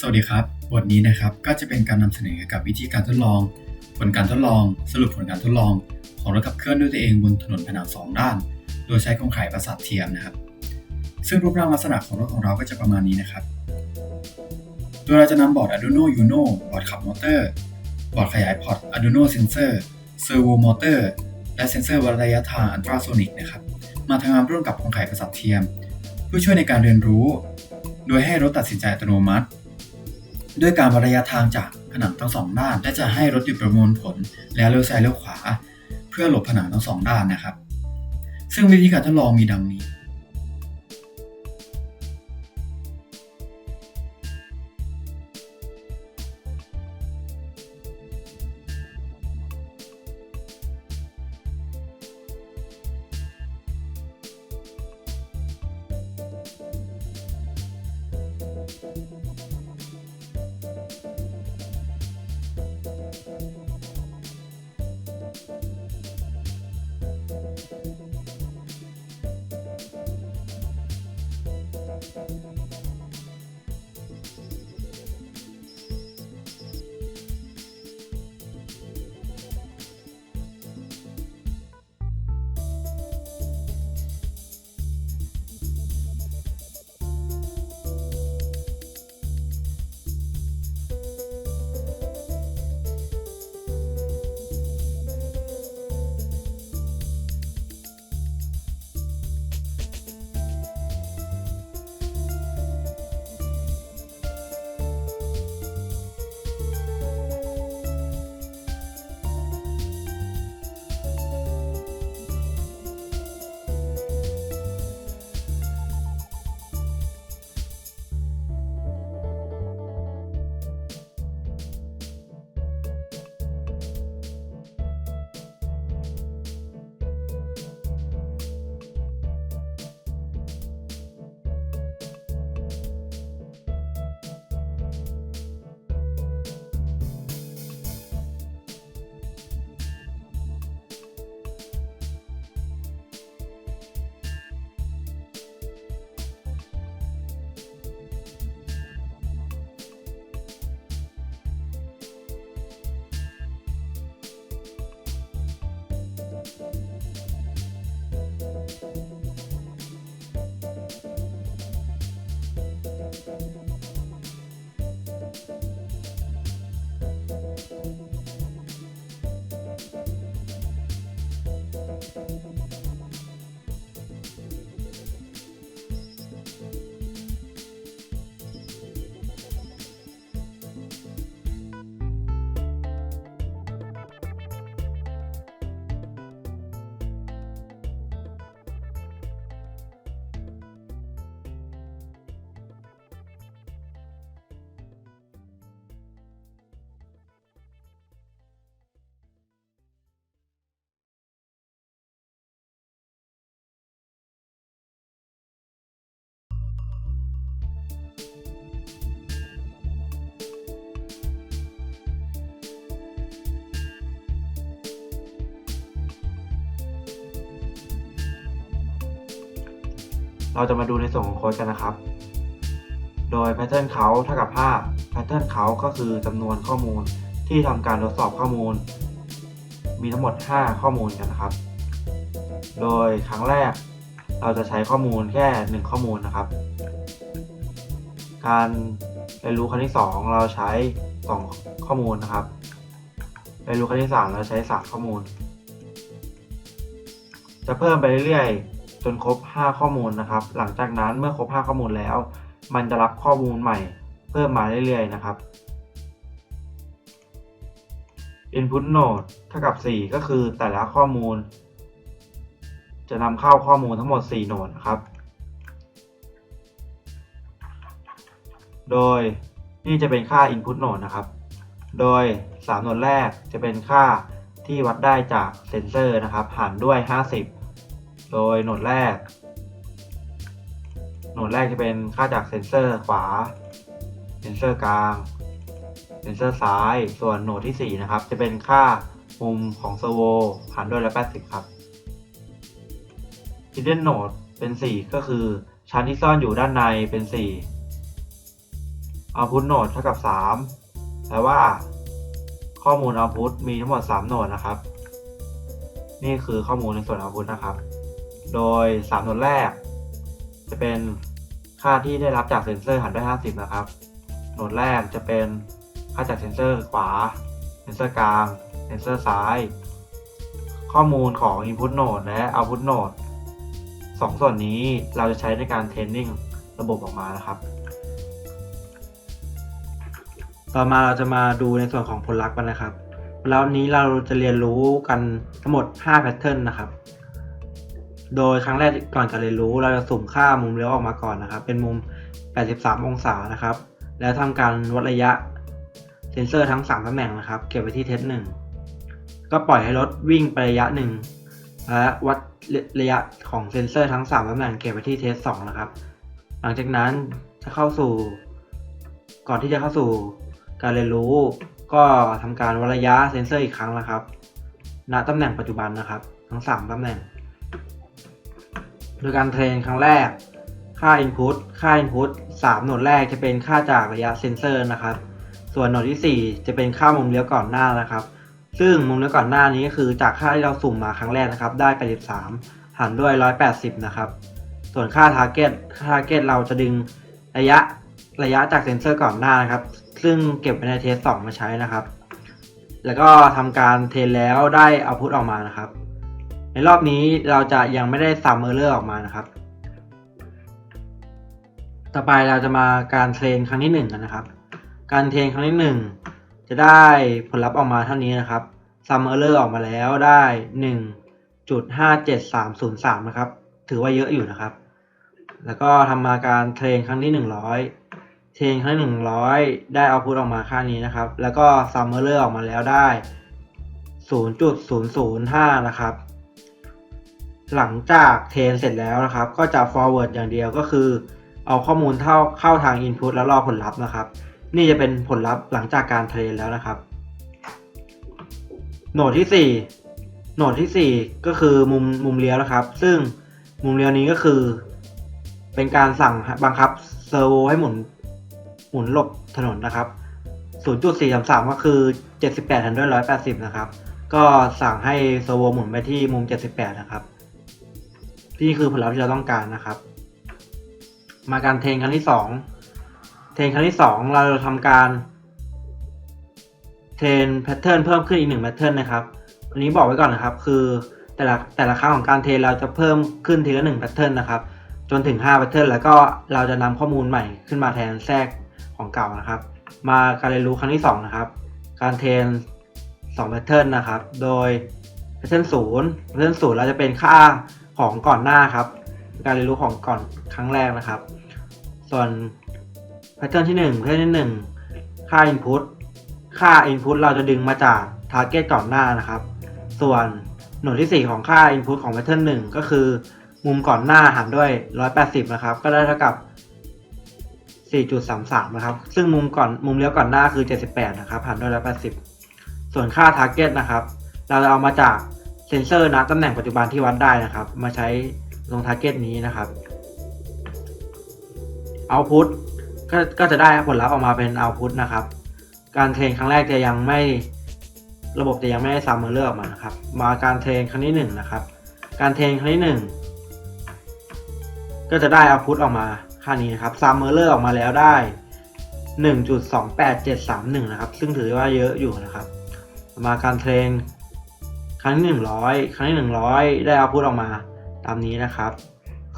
สวัสดีครับ บทนี้นะครับก็จะเป็นการนำเสนอเกี่ยวกับวิธีการทดลอง ผลการทดลอง สรุปผลการทดลอง ของรถขับเคลื่อนด้วยตัวเองบนถนนผนังสองด้าน โดยใช้โครงข่ายประสาทเทียมนะครับ ซึ่งรูปร่างลักษณะของรถของเราก็จะประมาณนี้นะครับ โดยเราจะนำบอร์ด Arduino Uno บอร์ดขับมอเตอร์ บอร์ดขยายพอร์ต Arduino Sensor เซอร์โวมอเตอร์และเซนเซอร์วัดระยะทางอันตราโซนิกนะครับ มาทำงานร่วมกับโครงข่ายประสาทเทียม เพื่อช่วยในการเรียนรู้ โดยให้รถตัดสินใจอัตโนมัติ ด้วยการวัดระยะทางจากผนังทั้งสองด้าน และจะให้รถหยุดประมวลผลแล้วเลี้ยวซ้ายเลี้ยวขวา เพื่อหลบผนังทั้งสองด้านนะครับ ซึ่งวิธีการทดลองมีดังนี้ เราจะมาดูในส่วนของโค้ดกันนะครับ โดย pattern เขาเท่ากับ5 pattern เขาก็คือจำนวนข้อมูลที่ทำการทดสอบข้อมูล มีทั้งหมด 5 ข้อมูลกันนะครับ โดยครั้งแรกเราจะใช้ข้อมูลแค่ 1 ข้อมูลนะครับ การเรียนรู้ครั้งที่ 2 เราใช้ 2 ข้อมูลนะครับเรียนรู้ครั้งที่ 3 เราใช้ 3 ข้อมูล จะเพิ่มไปเรื่อยๆ จนครบ 5 ข้อมูลนะครับ หลังจากนั้นเมื่อครบ 5 ข้อมูลแล้ว มันจะรับข้อมูลใหม่ เพิ่มมาเรื่อยๆนะครับ input node เท่ากับ 4 ก็คือแต่ละข้อมูล จะนำเข้าข้อมูลทั้งหมด 4โหนดนะครับ โดยนี่จะเป็นค่า input node นะครับ โดย 3โหนดแรกจะเป็นค่าที่วัดได้จากเซนเซอร์นะครับ หารด้วย 50 โดยโหนดแรก โหนดแรกจะเป็นค่าจากเซนเซอร์ขวา เซนเซอร์กลาง เซนเซอร์ซ้าย ส่วนโหนดที่ 4 นะครับ จะเป็นค่ามุมของเซอร์โวหารด้วยร้อยแปดสิบครับ hidden node เป็น 4 ก็คือชั้นที่ซ่อนอยู่ด้านในเป็น 4 output node เท่ากับ 3 แปลว่าข้อมูล output มีทั้งหมด 3 โหนดนะครับ นี่คือข้อมูลในส่วน output นะครับ โดย3โหนแรก จะเป็นค่าที่ได้รับจากเซนเซอร์หันด้วย 50 นะครับโหนแรกจะเป็นค่าจากเซนเซอร์ขวา เซนเซอร์กลาง เซนเซอร์ซ้าย ข้อมูลของ input node และ output node สองส่วนนี้เราจะใช้ในการเทรนนิ่งระบบออกมานะครับ ต่อมาเราจะมาดูในส่วนของผลลัพธ์กันนะครับ แล้วนี้เราจะเรียนรู้กันทั้งหมด 5 แพทเทิร์นนะครับ โดยครั้งแรกก่อนการเรียนรู้เราจะสุ่มค่ามุมเลี้ยวออกมาก่อนนะครับ เป็นมุม 83 องศานะครับ แล้วทำการวัดระยะเซนเซอร์ทั้ง 3ตำแหน่งนะครับ เก็บไว้ที่เทสหนึ่งก็ปล่อยให้รถวิ่งไประยะหนึ่งและวัดระยะของเซนเซอร์ทั้ง 3ตำแหน่งเก็บไว้ที่เทสสองนะครับ หลังจากนั้นจะเข้าสู่ ก่อนที่จะเข้าสู่การเรียนรู้ ก็ทำการวัดระยะเซนเซอร์อีกครั้งนะครับ ณตำแหน่งปัจจุบันนะครับ ทั้ง 3ตำแหน่ง โดยการเทรนครั้งแรก ค่า Input ค่า Input 3 โหนดแรกจะเป็นค่าจากระยะเซนเซอร์นะครับ ส่วนโหนดที่ 4 จะเป็นค่ามุมเลี้ยวก่อนหน้านะครับ ซึ่งมุมเลี้ยวก่อนหน้านี้ก็คือจากค่าที่เราสุ่มมาครั้งแรกนะครับ ได้ 83 หารด้วย 180 นะครับ ส่วนค่า target ค่า target เราจะดึงระยะระยะจากเซนเซอร์ก่อนหน้านะครับ ซึ่งเก็บไว้ในเทส 2 มาใช้นะครับ แล้วก็ทำการเทรนแล้วได้เอาพุทออกมานะครับ ในรอบนี้เราจะยังไม่ได้ซัมเออร์เลอร์ออกมานะครับ ต่อไปเราจะมาการเทรนครั้งที่หนึ่งกันนะครับ การเทรนครั้งที่หนึ่งจะได้ผลลัพธ์ออกมาเท่านี้นะครับซัมเออร์เลอร์ออกมาแล้วได้หนึ่งจุดห้าเจ็ดสามศูนย์สามนะครับ ถือว่าเยอะอยู่นะครับ แล้วก็ทำมาการเทรนครั้งที่หนึ่งร้อยเทรนครั้งที่หนึ่งร้อยได้เอาพุทออกมาค่านี้นะครับ แล้วก็ซัมเออร์เลอร์ออกมาแล้วได้ศูนย์จุดศูนย์ศูนย์ห้านะครับ หลังจากเทรนเสร็จแล้วนะครับ ก็จะ forward อย่างเดียวก็คือ เอาข้อมูลเข้าเข้าทาง input แล้วรอผลลัพธ์นะครับ นี่จะเป็นผลลัพธ์หลังจากการเทรนแล้วนะครับ โหนดที่ 4 โหนดที่ 4 ก็คือมุมมุมเลี้ยวนะครับ ซึ่งมุมเลี้ยวนี้ก็คือ เป็นการสั่งบังคับเซอร์โวให้หมุนหมุนหลบถนนนะครับ 0.433 ก็คือ 78ทันด้วย180 นะครับ ก็สั่งให้เซอร์โวหมุนไปที่มุม 78 นะครับ นี่คือผลลัพธ์ที่เราต้องการนะครับ มาการเทรนครั้งที่สองเทรนครั้งที่สองเราทำการเทรนแพทเทิร์นเพิ่มขึ้นอีกหนึ่งแพทเทิร์นนะครับอันนี้บอกไว้ก่อนนะครับ คือแต่ละแต่ละครั้งของการเทรนเราจะเพิ่มขึ้นทีละหนึ่งแพทเทิร์นนะครับ จนถึง5แพทเทิร์นแล้วก็เราจะนำข้อมูลใหม่ขึ้นมาแทนแทรกของเก่านะครับ มาการเรียนรู้ครั้งที่สองนะครับ การเทรน2แพทเทิร์นนะครับ โดยแพทเทิร์นศูนย์แพทเทิร์นศูนย์เราจะเป็นค่า ของก่อนหน้าครับ การเรียนรู้ของก่อนครั้งแรกนะครับ ส่วนแพทเทิร์นที่1แพทเทิร์นที่ 1 ค่า Input ค่า Input เราจะดึงมาจาก Target ก่อนหน้านะครับ ส่วนหน่วยที่ 4 ของค่า Input ของแพทเทิร์น1ก็คือ มุมก่อนหน้าหารด้วย 180 นะครับ ก็ได้เท่ากับ 4.33 นะครับ ซึ่งมุมก่อนมุมเลี้ยวก่อนหน้าคือ 78 นะครับหารด้วย 180 ส่วนค่า Target นะครับ เราจะเอามาจาก เซนเซอร์นะตำแหน่งปัจจุบันที่วัดได้นะครับ มาใช้ลง Target นี้นะครับ Output ก็ก็จะได้ผลลัพธ์ออกมาเป็น Output นะครับ การเทรนครั้งแรกจะยังไม่ระบบจะยังไม่ได้ซัมเมอร์เลอร์ออกมานะครับ มาการเทรนครั้งที่หนึ่งนะครับ การเทรนครั้งที่หนึ่งก็จะได้ Output ออกมาค่านี้นะครับซัมเมอร์เลอร์ออกมาแล้วได้ 1.28731 นะครับ ซึ่งถือว่าเยอะอยู่นะครับ มาการเทรน รั้งที่100ครั้งที่100ได้ Output ออกมาตามนี้นะครับ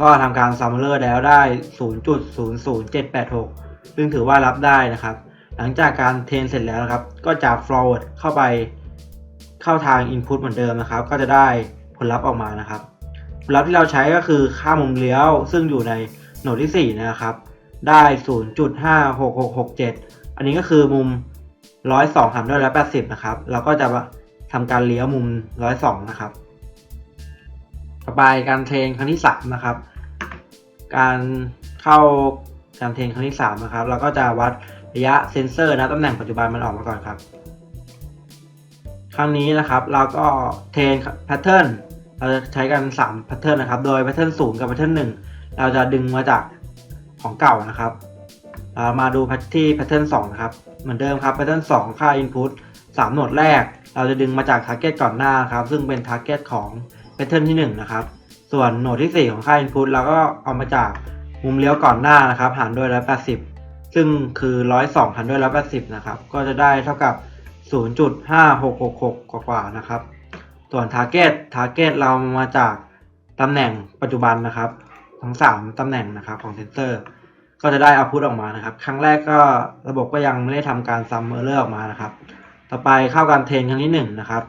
ก็ทำการซัมเมอร์แล้วได้ 0.00786 ซึ่งถือว่ารับได้นะครับ หลังจากการเทนเสร็จแล้วนะครับ ก็จะ forward เข้าไปเข้าทาง input เหมือนเดิมนะครับ ก็จะได้ผลลัพธ์ออกมานะครับ ผลลัพธ์ที่เราใช้ก็คือค่ามุมเลี้ยว ซึ่งอยู่ในโหนดที่ 4 นะครับ ได้ 0.56667 อันนี้ก็คือมุม 102หารด้วย180 นะครับ เราก็จะ ทำการเลี้ยวมุม102นะครับ ต่อไปการเทรนครั้งที่3นะครับ การเข้าการเทรนครั้งที่3นะครับ เราก็จะวัดระยะเซนเซอร์นะตำแหน่งปัจจุบันมันออกมาก่อนครับ ครั้งนี้นะครับเราก็เทรนแพทเทิร์นเราจะใช้กัน3แพทเทิร์นนะครับ โดยแพทเทิร์น0กับแพทเทิร์น1เราจะดึงมาจากของเก่านะครับามาดูที่ pattern 2นะครับ เหมือนเดิมครับ pattern 2ค่า input 3 โหนดแรก เราจะดึงมาจาก target ก่อนหน้าครับ ซึ่งเป็น target ของ pattern ที่1นะครับ ส่วนโหนดที่ 4 ของค่า input เราก็เอามาจากมุมเลี้ยวก่อนหน้านะครับ หารด้วย 180 ซึ่งคือ 102หารด้วย 180 นะครับ ก็จะได้เท่ากับ 0.5666 กว่าๆนะครับ ส่วน target target เรามาจากตำแหน่งปัจจุบันนะครับ ทั้ง 3ตำแหน่งนะครับของเซนเซอร์ก็จะได้เอาพุทออกมานะครับ ครั้งแรกก็ระบบก็ยังไม่ได้ทำการซัมเมอร์เลอร์ออกมานะครับ ต่อไปเข้าการเทรนครั้งที่1นะครับ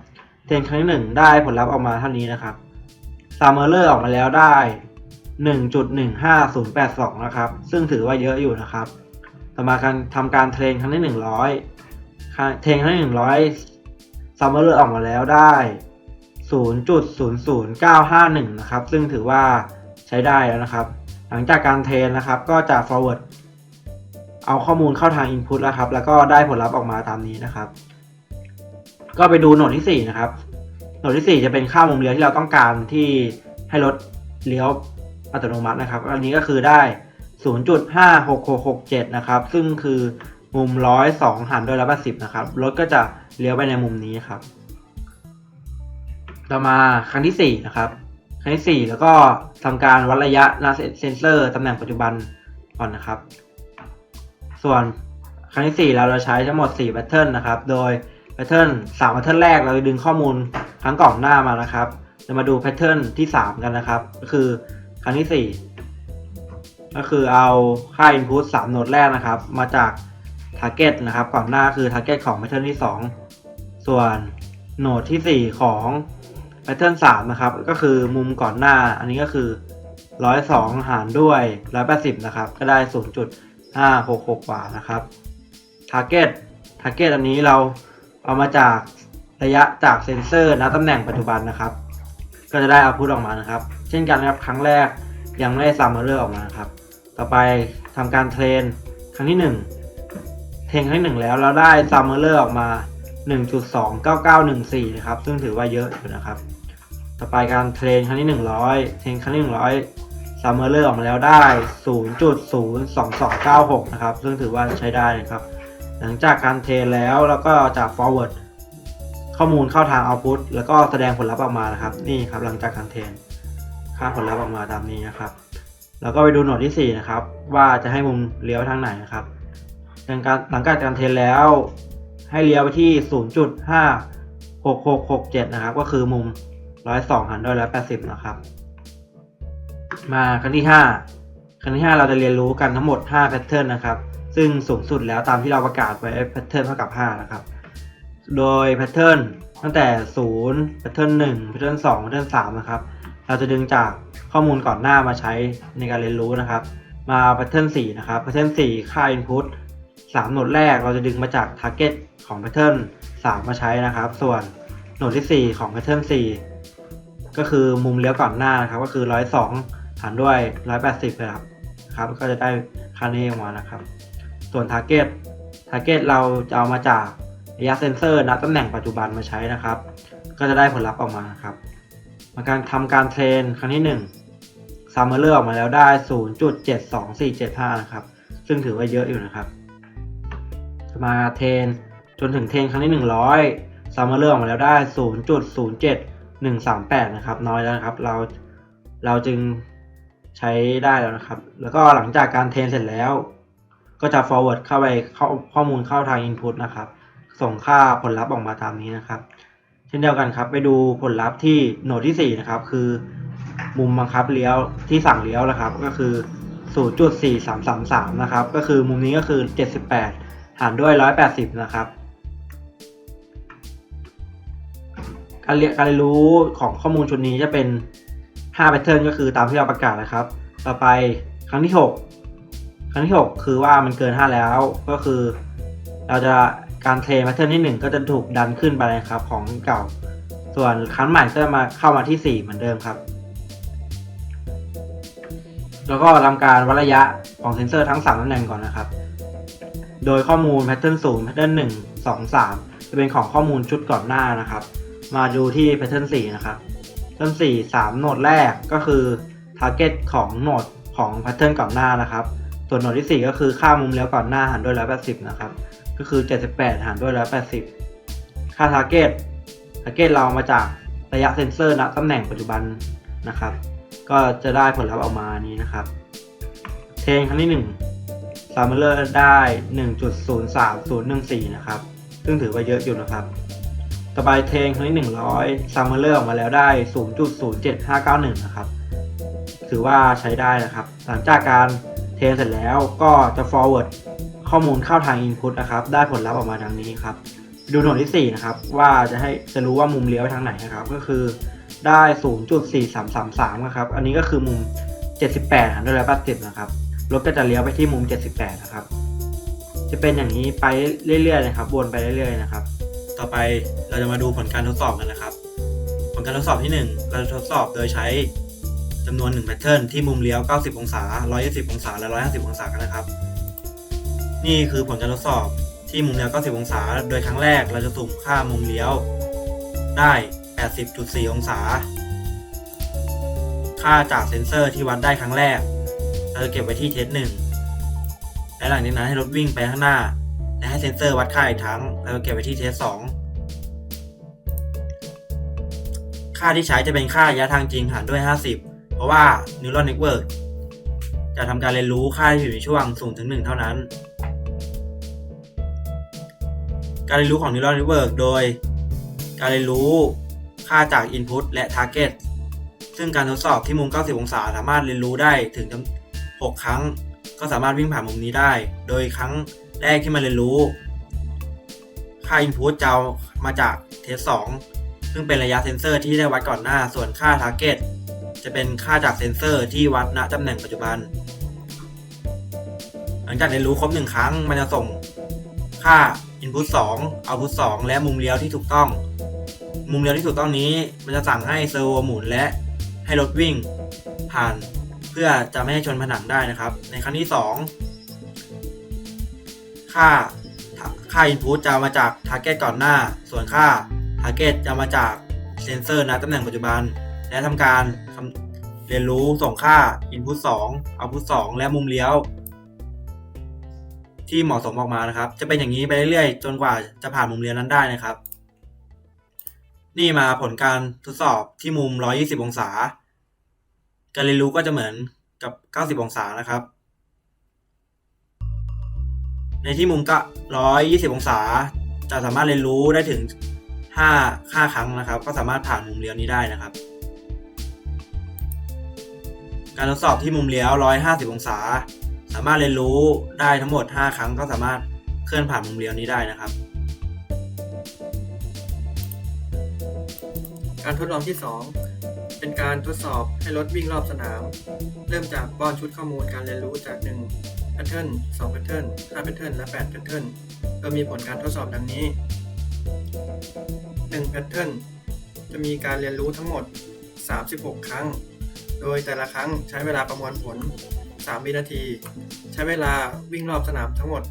เทรนครั้งที่1ได้ผลลัพธ์ออกมาเท่านี้นะครับซัมเมอร์เลอร์ออกมาแล้วได้ 1.15082 นะครับ ซึ่งถือว่าเยอะอยู่นะครับ ต่อมาการทำการเทรนครั้งที่ 100 เทรนครั้งที่100ซัมเมอร์เลอร์ออกมาแล้วได้ 0.00951 นะครับ ซึ่งถือว่าใช้ได้แล้วนะครับ หลังจากการเทรนนะครับก็จะ forward เอาข้อมูลเข้าทาง input แล้วครับ แล้วก็ได้ผลลัพธ์ออกมาตามนี้นะครับ ก็ไปดูโหนดที่ 4 นะครับ โหนดที่ 4 จะเป็นค่ามุมเลี้ยวที่เราต้องการที่ให้รถเลี้ยวอัตโนมัตินะครับ อันนี้ก็คือได้ 0.56667 นะครับ ซึ่งคือมุม 102 หารด้วย180นะครับ รถก็จะเลี้ยวไปในมุมนี้ครับ ต่อมาครั้งที่ 4 นะครับ ครั้งที่ 4 แล้วก็ทำการวัดระยะนาเซนเซอร์ตำแหน่งปัจจุบันก่อนนะครับ ส่วนครั้งที่ 4 เราจะใช้ทั้งหมด 4 แพทเทิร์นนะครับ โดย พทเทิร์น3แพทเทิร์นแรกเราจะดึงข้อมูลครั้งก่อนหน้ามานะครับจะมาดูแพทเทิร์นที่ 3 กันนะครับ ก็คือครั้งที่ 4 ก็คือเอาค่า input 3โหนดแรกนะครับ มาจาก target นะครับก่อนหน้าคือ target ของแพทเทิร์นที่ 2 ส่วนโหนดที่ 4 ของแพทเทิร์น3นะครับ ก็คือมุมก่อนหน้า อันนี้ก็คือ 102 หารด้วย 180 นะครับ ก็ได้ 0.566กว่านะครับ Target Target อันนี้เรา เอามาจากระยะจากเซนเซอร์ณตำแหน่งปัจจุบันนะครับ ก็จะได้เอาพุทออกมานะครับ เช่นกันนะครับครั้งแรกยังไม่ได้ซัมเมอร์เลอร์ออกมาครับ ต่อไปทำการเทรนครั้งที่ 1 เทรนครั้งที่ 1 แล้วเราได้ซัมเมอร์เลอร์ออกมา 1.29914 นะครับ ซึ่งถือว่าเยอะอยู่นะครับ ต่อไปการเทรนครั้งที่ 100 เทรนครั้งที่ 100ซัมเมอร์เลอร์ออกมาแล้วได้ 0.02296 นะครับ ซึ่งถือว่าใช้ได้นะครับ หลังจากการเทรนแล้วแล้วก็จะ forward ข้อมูลเข้าทาง output แล้วก็แสดงผลลัพธ์ออกมานะครับ นี่ครับหลังจากการเทรนค่าผลลัพธ์ออกมาตามนี้นะครับ แล้วก็ไปดูโหนดที่ 4 นะครับ ว่าจะให้มุมเลี้ยวทางไหนนะครับหลังการหลังจากการเทรนแล้ว ให้เลี้ยวไปที่ 0.56667 นะครับ ก็คือมุม 102หันด้วย180 นะครับ มาครั้งที่ 5 ครั้งที่ 5 เราจะเรียนรู้กันทั้งหมด 5 แพทเทิร์นนะครับ ซึ่งสูงสุดแล้วตามที่เราประกาศไว้แพทเทิร์นเท่ากับ5นะครับ โดยแพทเทิร์นตั้งแต่0แพทเทิร์น1แพทเทิร์น2แพทเทิร์น3นะครับ เราจะดึงจากข้อมูลก่อนหน้ามาใช้ในการเรียนรู้นะครับ มาแพทเทิร์น4นะครับแพทเทิร์น4ค่า input 3 โหนดแรกเราจะดึงมาจาก target ของแพทเทิร์น3มาใช้นะครับ ส่วนโหนดที่ 4 ของแพทเทิร์น4ก็คือมุมเลี้ยวก่อนหน้านะครับก็คือ 102 หารด้วย 180นะครับครับก็จะได้ค่านี้ออกมานะครับ ส่วน target target เราจะเอามาจากระยะเซนเซอร์ณตำแหน่งปัจจุบันมาใช้นะครับ ก็จะได้ผลลัพธ์ออกมาครับ มาการทำการเทรนครั้งที่1ซัมเมอร์เลอร์ออกมาแล้วได้ 0.72475 นะครับ ซึ่งถือว่าเยอะอยู่นะครับ มาเทรนจนถึงเทรนครั้งที่ 100ซัมเมอร์เลอร์ออกมาแล้วได้ 0.07138 นะครับ น้อยแล้วนะครับ เราเราจึงใช้ได้แล้วนะครับ แล้วก็หลังจากการเทรนเสร็จแล้ว ก็จะ forward เข้าไปเข้าข้อมูลเข้าทาง input นะครับ ส่งค่าผลลัพธ์ออกมาตามนี้นะครับ เช่นเดียวกันครับ ไปดูผลลัพธ์ที่โหนดที่ 4 นะครับ คือ มุมบังคับเลี้ยวที่สั่งเลี้ยวนะครับ ก็คือ 0.4333 นะครับ ก็คือมุมนี้ก็คือ 78 หารด้วย 180 นะครับการเรียนการเรียนรู้ของข้อมูลชุดนี้จะเป็น5แพทเทิร์นก็คือตามที่เราประกาศนะครับ ต่อไปครั้งที่ 6 ครั้งที่ 6 คือว่ามันเกิน 5 แล้วก็คือ เราจะการเทรนแพทเทิร์นที่ 1 ก็จะถูกดันขึ้นไปนะครับของเก่า ส่วนครั้งใหม่ก็จะมาเข้ามาที่ 4 เหมือนเดิมครับ แล้วก็ทำการวัดระยะของเซนเซอร์ทั้ง 3ตำแหน่งก่อนนะครับ โดยข้อมูลแพทเทิร์น0แพทเทิร์น1 2 3จะเป็นของข้อมูลชุดก่อนหน้านะครับ มาดูที่แพทเทิร์น4นะครับแพทเทิร์น4 3โหนดแรกก็คือ target ของโหนดของแพทเทิร์นก่อนหน้านะครับ ส่วนหน่วยที่ 4 ก็คือค่ามุมเลี้ยวก่อนหน้าหารด้วย 180 นะครับ ก็คือ 78 หารด้วย 180 ค่า target target เรามาจากระยะเซ็นเซอร์ณตำแหน่งปัจจุบันนะครับ ก็จะได้ผลลัพธ์ออกมานี้นะครับ เทรนครั้งที่1 s u m m e r ได้ 1.03014 นะครับ ซึ่งถือว่าเยอะอยู่นะครับ ต่อไปเทรนครั้งที่ 100 s u m m e r ออกมาแล้วได้ 0.07591 นะครับ ถือว่าใช้ได้นะครับ หลังจากการ เทเสร็จแล้วก็จะ forward ข้อมูลเข้าทาง input นะครับ ได้ผลลัพธ์ออกมาดังนี้ครับ ดูหน่วยที่ 4 นะครับ ว่าจะให้จะรู้ว่ามุมเลี้ยวไปทางไหนนะครับ ก็คือได้ 0.4333 นะครับ อันนี้ก็คือมุม 78หารด้วย180นะครับ รถก็จะเลี้ยวไปที่มุม 78 นะครับ จะเป็นอย่างนี้ไปเรื่อยๆนะครับ วนไปเรื่อยๆนะครับ ต่อไปเราจะมาดูผลการทดสอบกันนะครับ ผลการทดสอบที่ 1 เราจะทดสอบโดยใช้ จำนวน1แพทเทิร์นที่มุมเลี้ยว 90 องศา 120 องศา และ 150 องศากันนะครับ นี่คือผลการทดสอบที่มุมเลี้ยว 90 องศา โดยครั้งแรกเราจะสุ่มค่ามุมเลี้ยวได้ 80.4 องศา ค่าจากเซ็นเซอร์ที่วัดได้ครั้งแรก เราจะเก็บไว้ที่เทสหนึ่งและหลังจากนั้นให้รถวิ่งไปข้างหน้า และให้เซ็นเซอร์วัดค่าอีกครั้งแล้วก็เก็บไว้ที่เทสสองค่าที่ใช้จะเป็นค่าระยะทางจริงหารด้วย 50 เพราะว่า Neural Network จะทำการเรียนรู้ค่าที่อยู่ในช่วง0ถึง1เท่านั้น การเรียนรู้ของ Neural Network โดย การเรียนรู้ค่าจาก Input และ Target ซึ่งการทดสอบที่มุม 90 องศาสามารถเรียนรู้ได้ถึง 6 ครั้ง ก็สามารถวิ่งผ่านมุมนี้ได้ โดยครั้งแรกที่มาเรียนรู้ ค่า Input จะมาจากเทส2ซึ่งเป็นระยะเซนเซอร์ที่ได้วัดก่อนหน้า ส่วนค่า Target จะเป็นค่าจากเซ็นเซอร์ที่วัดณตำแหน่งปัจจุบัน หลังจากเรียนรู้ครบ1ครั้ง มันจะส่งค่า Input 2 Output 2 และมุมเลี้ยวที่ถูกต้อง มุมเลี้ยวที่ถูกต้องนี้ มันจะสั่งให้เซอร์โวหมุนและให้รถวิ่งผ่านเพื่อจะไม่ให้ชนผนังได้นะครับ ในครั้งที่ 2 ค่าค่า Input จะมาจาก Target ก่อนหน้า ส่วนค่า Target จะมาจากเซนเซอร์ณตำแหน่งปัจจุบัน และทำการ เรียนรู้ส่งค่า Input 2 Output 2 และมุมเลี้ยว ที่เหมาะสมออกมานะครับ จะเป็นอย่างนี้ไปเรื่อยๆ จนกว่าจะผ่านมุมเลี้ยวนั้นได้นะครับ นี่มาผลการทดสอบที่มุม 120 องศา การเรียนรู้ก็จะเหมือนกับ 90 องศานะครับ ในที่มุมก็ 120 องศา จะสามารถเรียนรู้ได้ถึง 5 5 ครั้งนะครับ ก็สามารถผ่านมุมเลี้ยวนี้ได้นะครับ การทดสอบที่มุมเลี้ยว 150 องศา สามารถเรียนรู้ได้ทั้งหมด 5 ครั้งก็สามารถเคลื่อนผ่านมุมเลี้ยวนี้ได้นะครับ การทดลองที่ 2 เป็นการทดสอบให้รถวิ่งรอบสนาม เริ่มจากป้อนชุดข้อมูลการเรียนรู้จาก 1 pattern 2 pattern 5 pattern และ 8 pattern โดยมีผลการทดสอบดังนี้ 1 pattern จะมีการเรียนรู้ทั้งหมด 36 ครั้ง โดยแต่ละครั้งใช้เวลาประมวลผล 3 วินาที ใช้เวลาวิ่งรอบสนามทั้งหมด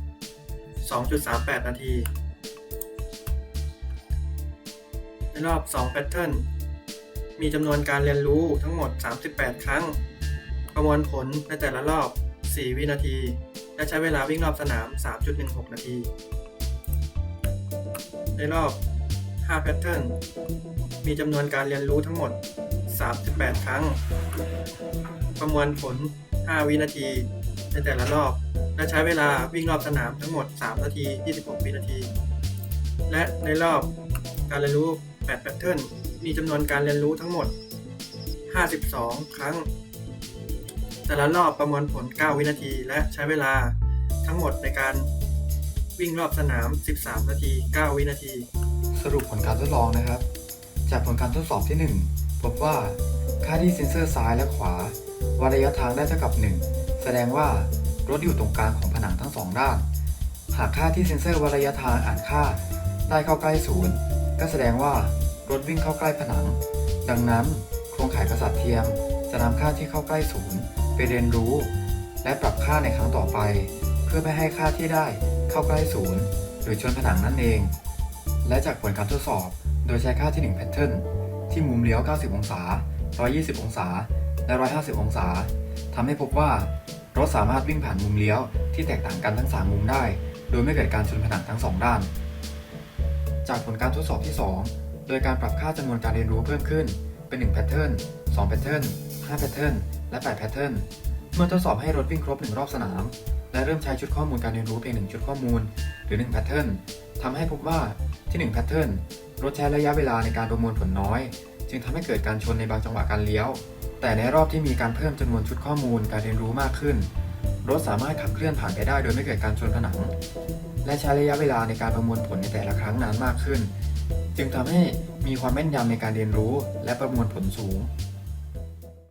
2.38 นาที ในรอบ2 Pattern มีจำนวนการเรียนรู้ทั้งหมด 38 ครั้ง ประมวลผลในแต่ละรอบ 4 วินาที และใช้เวลาวิ่งรอบสนาม 3.16 นาที ในรอบ5 Pattern มีจำนวนการเรียนรู้ทั้งหมด 38 ครั้ง ประมวลผล 5 วินาที ในแต่ละรอบ และใช้เวลาวิ่งรอบสนามทั้งหมด 3 นาที 26 วินาที และในรอบการเรียนรู้8 Pattern มีจำนวนการเรียนรู้ทั้งหมด 52 ครั้ง แต่ละรอบประมวลผล 9 วินาที และใช้เวลาทั้งหมดในการวิ่งรอบสนาม 13 นาที 9 วินาที สรุปผลการทดลองนะครับ จากผลการทดสอบที่ 1 พบว่าค่าที่เซ็นเซอร์ซ้ายและขวาวัดระยะทางได้เท่ากับ 1 แสดงว่ารถอยู่ตรงกลางของผนังทั้งสองด้าน หากค่าที่เซ็นเซอร์วัดระยะทางอ่านค่าได้เข้าใกล้ศูนย์ก็แสดงว่ารถวิ่งเข้าใกล้ผนัง ดังนั้นโครงข่ายประสาทเทียมจะนำค่าที่เข้าใกล้ศูนย์ไปเรียนรู้ และปรับค่าในครั้งต่อไป เพื่อไม่ให้ค่าที่ได้เข้าใกล้ศูนย์หรือชนผนังนั่นเอง และจากผลการทดสอบโดยใช้ค่าที่1 pattern ที่มุมเลี้ยว 90 องศา 120 องศา และ 150 องศาทำให้พบว่ารถสามารถวิ่งผ่านมุมเลี้ยวที่แตกต่างกันทั้ง 3 มุมได้ โดยไม่เกิดการชนผนังทั้ง 2 ด้าน จากผลการทดสอบที่ 2 โดยการปรับค่าจำนวนการเรียนรู้เพิ่มขึ้น เป็น1แพทเทิร์น2แพทเทิร์น5แพทเทิร์นและ8แพทเทิร์นเมื่อทดสอบให้รถวิ่งครบ 1 รอบสนาม และเริ่มใช้ชุดข้อมูลการเรียนรู้เพียง 1 ชุดข้อมูล หรือ1แพทเทิร์นทำให้พบว่าที่1แพทเทิ รถใช้ระยะเวลาในการประมวลผลน้อย จึงทำให้เกิดการชนในบางจังหวะการเลี้ยว แต่ในรอบที่มีการเพิ่มจำนวนชุดข้อมูลการเรียนรู้มากขึ้น รถสามารถขับเคลื่อนผ่านไปได้โดยไม่เกิดการชนผนัง และใช้ระยะเวลาในการประมวลผลในแต่ละครั้งนานมากขึ้น จึงทำให้มีความแม่นยำในการเรียนรู้ และประมวลผลสูง